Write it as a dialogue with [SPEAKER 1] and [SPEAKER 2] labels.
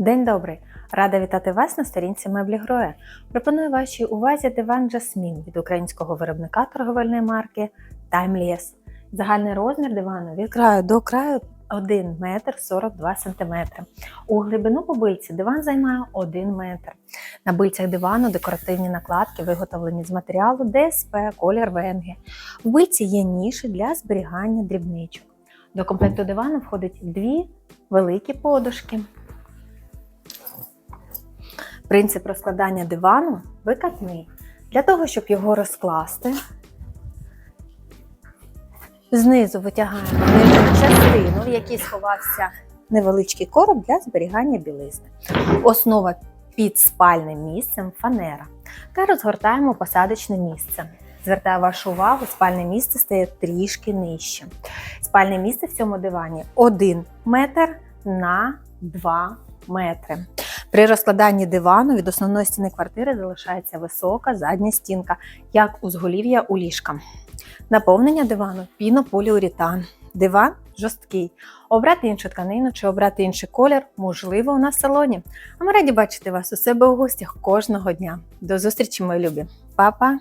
[SPEAKER 1] День добрий! Рада вітати вас на сторінці меблі Гроя. Пропоную вашій увазі диван Жасмін від українського виробника торговельної марки Timeless. Загальний розмір дивану від краю до краю 1 метр 42 см. У глибину по бильці диван займає 1 метр. На бильцях дивану декоративні накладки виготовлені з матеріалу ДСП, колір венги. В бильці є ніші для зберігання дрібничок. До комплекту дивану входить дві великі подушки. Принцип розкладання дивану викатний. Для того, щоб його розкласти, знизу витягаємо нижню частину, в якій сховався невеличкий короб для зберігання білизни. Основа під спальним місцем фанера. Та розгортаємо посадочне місце. Звертаю вашу увагу, спальне місце стає трішки нижче. Спальне місце в цьому дивані 1 метр на 2 метри. При розкладанні дивану від основної стіни квартири залишається висока задня стінка, як узголів'я у ліжка. Наповнення дивану пінополіуретан. Диван жорсткий. Обрати іншу тканину чи обрати інший колір можливо у нас в салоні. А ми раді бачити вас у себе у гостях кожного дня. До зустрічі, мої любі. Па-па!